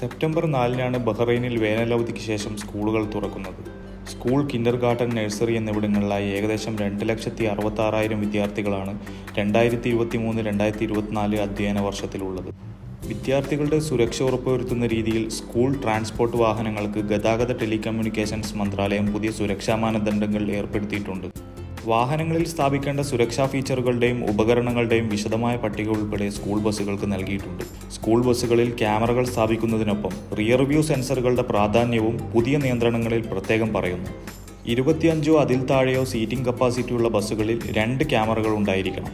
September നാലിനാണ് ബഹ്റൈനിൽ വേനലവധിക്ക് ശേഷം സ്കൂളുകൾ തുറക്കുന്നത്. സ്കൂൾ കിൻഡർ ഗാർട്ടൻ നഴ്സറി എന്നിവിടങ്ങളിലായി ഏകദേശം രണ്ട് ലക്ഷത്തി അറുപത്താറായിരം വിദ്യാർത്ഥികളാണ് രണ്ടായിരത്തി ഇരുപത്തി മൂന്ന് രണ്ടായിരത്തി ഇരുപത്തിനാല് അധ്യയന വർഷത്തിലുള്ളത്. വിദ്യാർത്ഥികളുടെ സുരക്ഷ ഉറപ്പുവരുത്തുന്ന രീതിയിൽ സ്കൂൾ ട്രാൻസ്പോർട്ട് വാഹനങ്ങൾക്ക് ഗതാഗത ടെലികമ്മ്യൂണിക്കേഷൻസ് മന്ത്രാലയം പുതിയ സുരക്ഷാ മാനദണ്ഡങ്ങൾ ഏർപ്പെടുത്തിയിട്ടുണ്ട്. വാഹനങ്ങളിൽ സ്ഥാപിക്കേണ്ട സുരക്ഷാ ഫീച്ചറുകളുടെയും ഉപകരണങ്ങളുടെയും വിശദമായ പട്ടിക ഉൾപ്പെടെ സ്കൂൾ ബസ്സുകൾക്ക് നൽകിയിട്ടുണ്ട്. സ്കൂൾ ബസ്സുകളിൽ ക്യാമറകൾ സ്ഥാപിക്കുന്നതിനൊപ്പം റിയർ വ്യൂ സെൻസറുകളുടെ പ്രാധാന്യവും പുതിയ നിയന്ത്രണങ്ങളിൽ പ്രത്യേകം പറയുന്നു. ഇരുപത്തിയഞ്ചോ അതിൽ താഴെയോ സീറ്റിംഗ് കപ്പാസിറ്റിയുള്ള ബസ്സുകളിൽ രണ്ട് ക്യാമറകൾ ഉണ്ടായിരിക്കണം.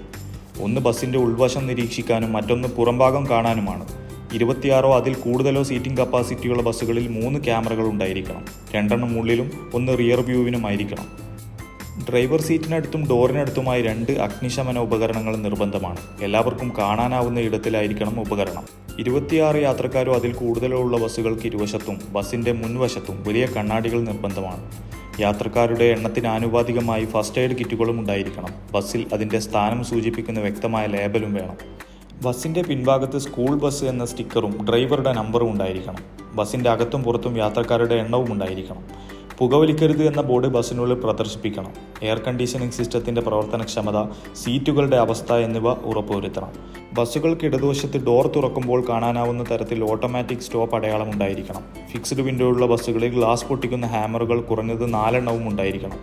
ഒന്ന് ബസ്സിന്റെ ഉൾവശം നിരീക്ഷിക്കാനും മറ്റൊന്ന് പുറംഭാഗം കാണാനുമാണ്. ഇരുപത്തിയാറോ അതിൽ കൂടുതലോ സീറ്റിംഗ് കപ്പാസിറ്റിയുള്ള ബസ്സുകളിൽ മൂന്ന് ക്യാമറകൾ ഉണ്ടായിരിക്കണം. രണ്ടെണ്ണം ഉള്ളിലും ഒന്ന് റിയർ വ്യൂവിനുമായിരിക്കണം ഡ്രൈവർ സീറ്റിനടുത്തും ഡോറിനടുത്തുമായി രണ്ട് അഗ്നിശമന ഉപകരണങ്ങൾ നിർബന്ധമാണ്. എല്ലാവർക്കും കാണാനാവുന്ന ഇടത്തിലായിരിക്കണം ഉപകരണം. ഇരുപത്തിയാറ് യാത്രക്കാരോ അതിൽ കൂടുതലോ ഉള്ള ബസ്സുകൾക്ക് ഇരുവശത്തും ബസ്സിന്റെ മുൻവശത്തും വലിയ കണ്ണാടികൾ നിർബന്ധമാണ്. യാത്രക്കാരുടെ എണ്ണത്തിന് ആനുപാതികമായി ഫസ്റ്റ് എയ്ഡ് കിറ്റുകളും ഉണ്ടായിരിക്കണം. ബസ്സിൽ അതിന്റെ സ്ഥാനം സൂചിപ്പിക്കുന്ന വ്യക്തമായ ലേബലും വേണം. ബസ്സിന്റെ പിൻഭാഗത്ത് സ്കൂൾ ബസ് എന്ന സ്റ്റിക്കറും ഡ്രൈവറുടെ നമ്പറും ഉണ്ടായിരിക്കണം. ബസ്സിന്റെ അകത്തും പുറത്തും യാത്രക്കാരുടെ എണ്ണവും ഉണ്ടായിരിക്കണം. പുകവലിക്കരുത് എന്ന ബോർഡ് ബസ്സിനുള്ളിൽ പ്രദർശിപ്പിക്കണം. എയർ കണ്ടീഷനിംഗ് സിസ്റ്റത്തിന്റെ പ്രവർത്തനക്ഷമത സീറ്റുകളുടെ അവസ്ഥ എന്നിവ ഉറപ്പുവരുത്തണം. ബസ്സുകൾക്ക് ഇടതുവശത്ത് ഡോർ തുറക്കുമ്പോൾ കാണാനാവുന്ന തരത്തിൽ ഓട്ടോമാറ്റിക് സ്റ്റോപ്പ് അടയാളം ഉണ്ടായിരിക്കണം. ഫിക്സ്ഡ് വിൻഡോ ഉള്ള ബസ്സുകളിൽ ഗ്ലാസ് പൊട്ടിക്കുന്ന ഹാമറുകൾ കുറഞ്ഞത് നാലെണ്ണവും ഉണ്ടായിരിക്കണം.